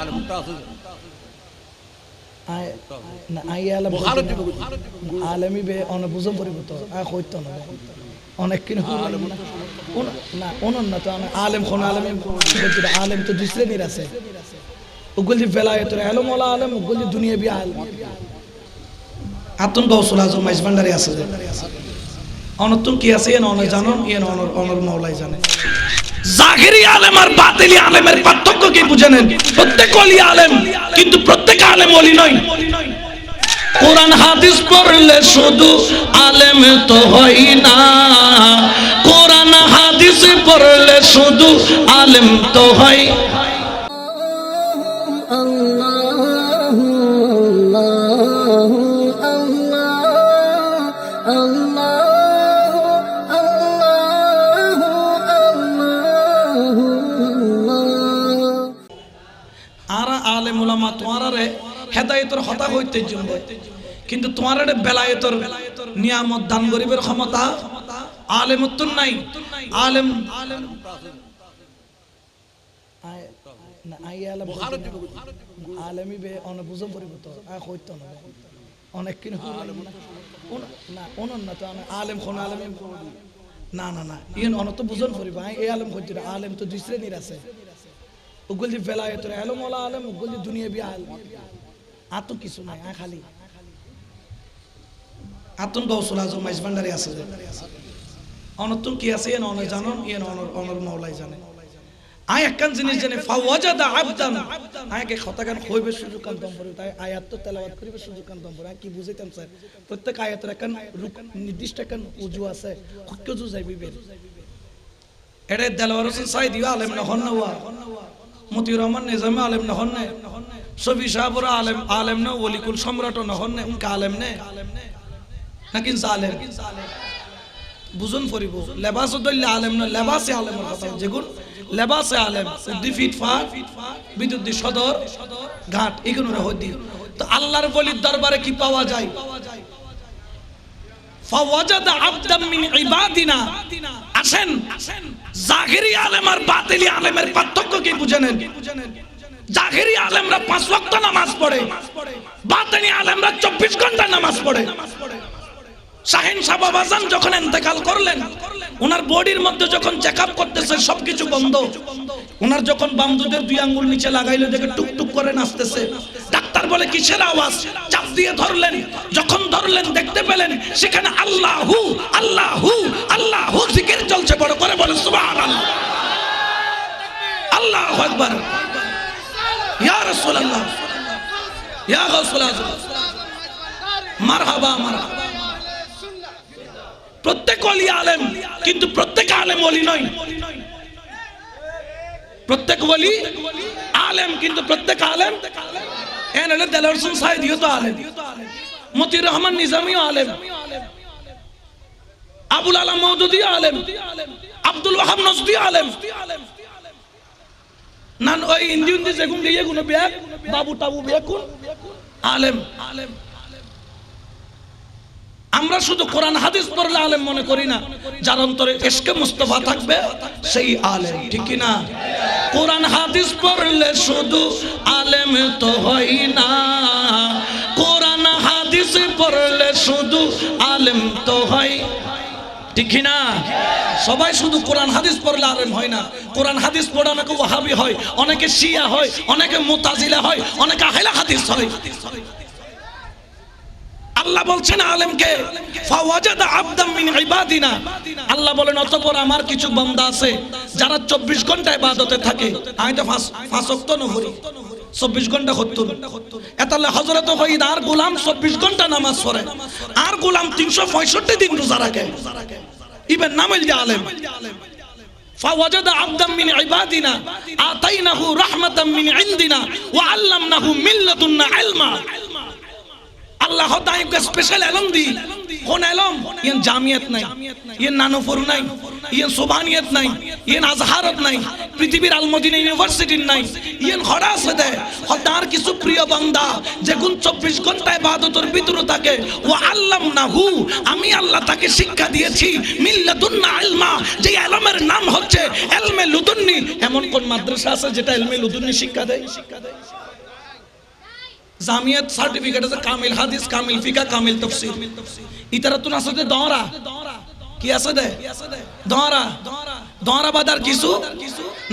আলম আলমি বে অন বুঝম পরিব তো আই না অনেক কিন না তো আলেম কোন আলেম আলেম তো দুই শ্রেণির আছে বেলায়েত আলম ওলা আলেম ওগুলি দুনিয়া বি আলম আতুন গৌসুল আজম মাইজ ভান্ডারি আছে অনতুন কি আছে এন অনে জানো এন অনর অনর মাওলাই জানে জাহিরি আলেম আর বাতিলি আলেমের পার্থক্য কি বুঝে নেন প্রত্যেক অলি আলেম, কিন্তু প্রত্যেক আলেম অলি নয়। কোরআন, হাদিস পড়লে শুধু আলেম তো হই না। কোরআন, হাদিস পড়লে শুধু আলেম তো হয় হতা হইতে জন্য। কিন্তু তোমার বেলায়েতর নিয়ামত দান গরিবের ক্ষমতা। নাই। আলেম আলেম আলেমি বে অন বুঝম পরিব তো আই হইতো না অনেক কিন না। অনন্য তো আলেম আলেম। না না না আলেম তো দুই শ্রেণির আছে। ওগুলি বেলায়েত আলম ওলা আলম ওগুলি দুনিয়া বি আলম। তো কিছু নাই, আ খালি। আতুন গৌসুল আজম মাইজ ভান্ডারি আছে অনতুন কি আছে? এন অনে জানো, এন অনর অনর মাওলাই জানে। আয় একখান জিনিস জানে ফাওয়াজাদা আবদান। আয়কে খতাগান হইবে সুযোগ কান দম পড়ে তাই আয়াত তো তেলাওয়াত করিবে সুযোগ কান দম পড়ে কি বুঝাইতাম, স্যার? প্রত্যেক আয়াতের একখান নির্দিষ্ট একখান উজু আছে উজু যাইবি বের। এটা দেলওয়ার হোসেন সাইদ ইউ আলেম না হন না ওয়া। মতিউর রহমান নিজামে, আলেম না হন না। সফি সাহাবুর আলেম আলেম না, ওলিকুল সম্রাট না, হন না, উনকা আলেম নে। নাকি আলেম বুঝুন ফরিব লেবাস দল্লে আলেম না, লেবাসে আলেমের কথা যেগুন আলেম বিদ্যুৎ সদর, ঘাট এগুলো তো আল্লাহর বলির দরবারে কি পাওয়া যায়? ফাওয়াজাদা আবদাম মিন ইবাদিনা। আসেন জাহিরি আলেম আর বাতিলি আলেমের পার্থক্য কি বুঝে নেন? জাহিরি আলেমরা পাঁচ ওয়াক্ত নামাজ পড়ে। বাতিনি আলেমরা চব্বিশ ঘণ্টা নামাজ পড়ে। শাহিন সাবাবাজান যখন ইন্তেকাল করলেন ওনার বডির মধ্যে যখন চেক আপ করতেছে, সবকিছু বন্ধ। ওনার যখন বামদুদের দুই আঙ্গুল নিচে লাগাইলো, দেখে টুকটুক করে নাচতেছে। ডাক্তার বলে, কিসের আওয়াজ? চাপ দিয়ে ধরলেন। যখন ধরলেন, দেখতে পেলেন, সেখানে আল্লাহু আল্লাহু আল্লাহু জিকির চলছে, বড় করে বলে, সুবহানাল্লাহ। আল্লাহু আকবার। ইয়া রাসূলুল্লাহ। প্রত্যেক অলি আলেম, কিন্তু প্রত্যেক আলেম অলি নয়। প্রত্যেক অলি আলেম, কিন্তু প্রত্যেক আলেম এন হলে দেলার হোসেন সাহেদিও তো আলেম। মতিউর রহমান নিজামিও আলেম। আবুল আলম মৌদুদি আলেম। আব্দুল ওয়াহাব নজদি আলেম। নান ওই ইন্দি উন্দি যেগুন দিয়ে গুলো বিয়াক, বাবু টাবু বিয়াক কোন? আলেম। আলেম আমরা শুধু কোরআন, হাদিস পড়লে আলেম মনে করি না। যার অন্তরে এসকে মুস্তফা থাকবে, সেই আলেম, ঠিক না কোরআন, হাদিস পড়লে শুধু আলেম তো হয় না। কোরআন, হাদিস পড়লে শুধু আলেম তো হয়, ঠিক না সবাই শুধু কোরআন হাদিস পড়লে আলেম হয় না। কোরআন হাদিস পড়ে অনেকে ওয়াহাবি হয়, অনেকে শিয়া হয়, অনেকে মুতাজিলা হয়, অনেকে আহেলা হাদিস হয়। আল্লাহ বলছেন আলেমকে, ফাওয়াজাদা আবদাম মিন ইবাদিনা। আল্লাহ বলেন, অতঃপর আমার কিছু বান্দা আছে যারা 24 ঘণ্টা ইবাদতে থাকে। আমি তো পাঁচ নহরি। 24 ঘণ্টা হত্তুন এতালে হযরত হইদ আর গোলাম 24 ঘণ্টা নামাজ পড়ে। আর গোলাম 365 দিন রোজা রাখে। ইবেন নামেল যে আলেম فوجد عبدا من عبادنا آتيناه رحمة من عندنا وعلمناه من لدنا علما আল্লাহ তাইকে স্পেশাল এলম দি কোন এলম ইয়েন জামিয়াত নাই ইয়েন নানুফর নাই ইয়েন সুবহানিয়াত নাই ইয়েন আজহারত নাই পৃথিবীর আলমদিনা ইউনিভার্সিটির নাই। ইয়েন খরাস দে হতার কিছু প্রিয় বান্দা যে কোন 24 ঘণ্টা ইবাদতের ভিতরে থাকে। ও আল্লাম নাহু আমি আল্লাহ তাকে শিক্ষা দিয়েছি। মিল্লাতুন্না ইলমা যে আলমের নাম হচ্ছে এলমে লুদুন্নি। এমন কোন মাদ্রাসা আছে যেটা এলমে লুদুন্নি শিক্ষা দেয়? শিক্ষা দেয় জামিয়াত সার্টিফিকেট আছে, কামিল হাদিস, কামিল ফিকা, কামিল তফসির ইতারা তো আছে যে দহরা কি আছে দে? দহরা। দহরা বাদ আর কিছু?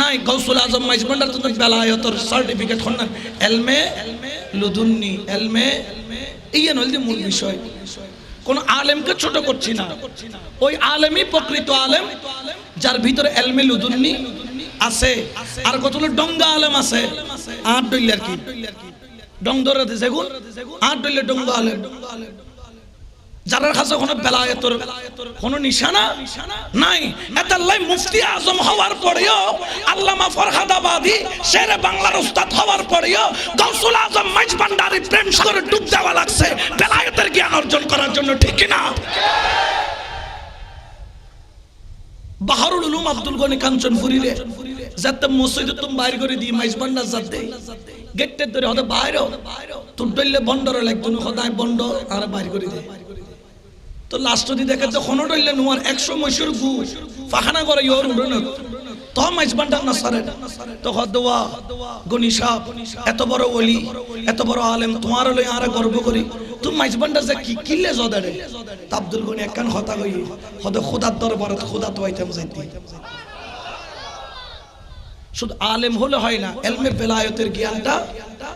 নাই, গৌসুল আজম মাইজবান্ডার তো বেলায়তর সার্টিফিকেট হন এলমে, লুদুন্নি, এলমে। ইয়ে নইল মূল বিষয়। কোন আলেমকে ছোট করছি না। ওই আলেমই প্রকৃত আলেম, যার ভিতরে এলমে, লুদুন্নি আছে। আর কতগুলো ডঙ্গা আলেম আছে? আর কি? ডং ধরে গুণ আট ডইলে ডঙ্গা আলেম। যারা কাছে কোনো বেলায়েতর কোনো নিশানা নাই এতাল্লাই মুফতি আজম হওয়ার পরেও, আল্লামা ফরহাদাবাদী, শেরে বাংলার উস্তাদ হওয়ার পরেও, গৌসুল আজম মাইজ ভান্ডারি প্রেম করে ডুব দেওয়া লাগছে। বেলায়েতের জ্ঞান অর্জন করার জন্য ঠিক না বাহারুল উলুম আব্দুল গনি কাঞ্চনপুরি রে যাতে মসজিদ তুমি বাইর করে দি মাইজ ভান্ডার যাতে গেটের ধরে হতে বাইরে তোর ডইলে বন্ডর লাগতো সদায় বন্ড আর বাইর করে দে তো লাস্ট যদি দেখে যে কোনো ডইলে নোয়ার একশো মৈশুর গু। ফাখানা করে ইয়র উড়ন তো না সারে তো এত বড় ওলি, এত বড় আলেম, তোমার লই আর গর্ব করি। তুমি মাইজবান্ডার যে কি কিলে জদারে তা আব্দুল গনি একখান হতা গই হদ খুদার দরবারত খুদা তো আইতাম যাইতি। শুধু আলেম হলে হয় না, এলমে বেলায়তের জ্ঞানটা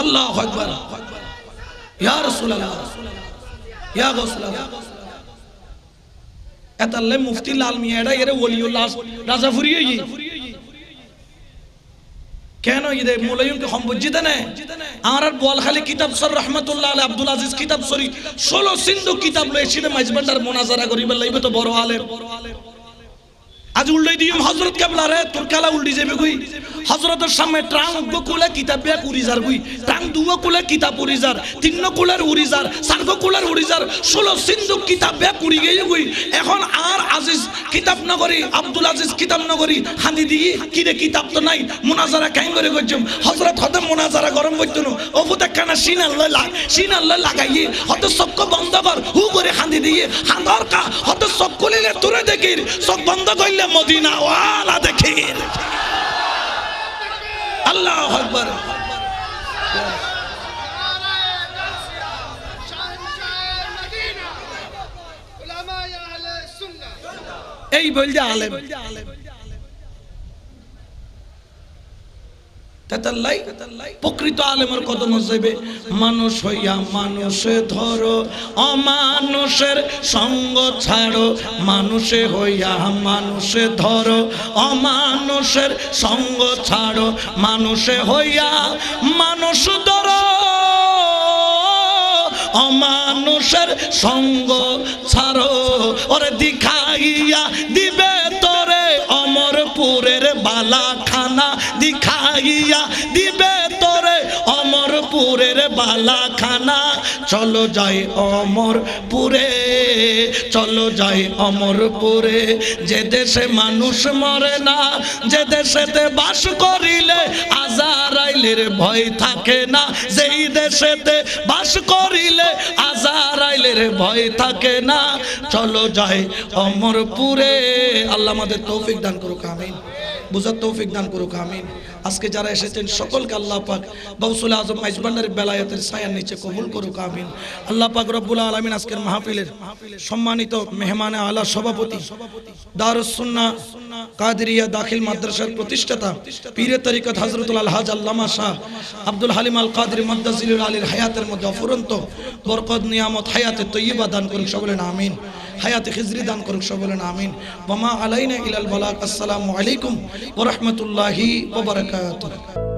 আল্লাহ ইয়া রাসূলুল্লাহ। ইয়া রাসূলুল্লাহ মুফতি লাল মিয়া এর ওলিউল্লাহ কেন ইদে মুলায়ুমকে সম্বজ্জিত নে আমার আর বোয়ালখালী কিতাব সর রহমতুল্লাহ আলী আব্দুল আজিজ কিতাব সরি ষোলো সিন্ধু কিতাব লয়েছিল মাইজবান্ডার মোনাজারা করিবার লাগবে তো বড় আলেম। আজ উল্টাই দিম হজরত কেবলা রে, তোর কালা উল্টি যাবে কই? হজরতের সামনে ট্রাং কুলে কিতাব বিয়া কুড়ি যার কই? ট্রাং দুয়া কুলে কিতাব উড়ি যার তিন কুলের উড়ি যার সার্গ কুলের উড়ি যার ষোলো সিন্ধু কিতাব বিয়া কুড়ি গিয়ে কই? এখন আর আজিজ কিতাব নগরী, আব্দুল আজিজ কিতাব নগরী, হাঁদি দিয়ে কিরে কিতাব তো নাই? মোনাজারা কাইন করে করছম হজরত হতে মোনাজারা গরম করতো না। অপুতে কানা সিন আল্লাহ লাগ সিন আল্লাহ লাগাইয়ে, হতে চক্ক বন্ধ কর, হু করে হাঁদি দিয়ে, হাঁদর কা, হতে চক খুলিলে তোরে দেখির চক বন্ধ করলে মদিনা ওয়ালা দেখির আল্লাহ আকবার এই বলছে আলেম প্রকৃত আলেমের কদম যাইবে মানুষ হইয়া মানুষে ধরো, অমানুষের সঙ্গ ছাড়ো। মানুষে হইয়া মানুষে ধরো, অমানুষের সঙ্গ ছাড়ো। মানুষে হইয়া মানুষ ধরো, অমানুষের সঙ্গ ছাড়ো। ওরে দিখাইয়া দিবে তোরে অমরপুরের দিখাইয়া দিবে তোরে অমরপুরের বালাখানা। চলো যাই অমরপুরে, চলো যাই অমরপুরে। যে দেশে মানুষ মরে না, যে দেশেতে বাস করিলে আজারাইলের ভয় থাকে না। যেই দেশেতে বাস করিলে আজারাইলের ভয় থাকে না। চলো যাই অমরপুরে। আল্লাহ আমাদের তৌফিক দান করুক, আমিন। বুঝার তৌফিক দান করুক আমিন। আজকে যারা এসেছেন, সকলকে আল্লাহ পাক গৌসুল আজম মাইজবান্ডারের বেলায়তের ছায়ার নিচে কবুল করুক, আমিন। আল্লাহ পাক রব্বুল আলমিন আজকের মাহফিলের সম্মানিত মেহমানে আলা সভাপতি দারুসুন্না কাদরিয়া দাখিল মাদ্রাসার প্রতিষ্ঠাতা পীরে তরিকত হজরতুল আলহাজ আল্লামা শাহ আব্দুল হালিম আল কাদের মদ্দাজিলুল আলীর হায়াতের মধ্যে অফুরন্ত বরকত, নিয়ামত, হায়াতে তৈয়বা দান করুক সকলেন আমিন। হায়াতে খিজরি দান করুক সকলেন আমিন। ওমা আলাইনা ইলাল বালাক, আসসালামু আলাইকুম ওয়া রাহমাতুল্লাহি ওয়া وبركاته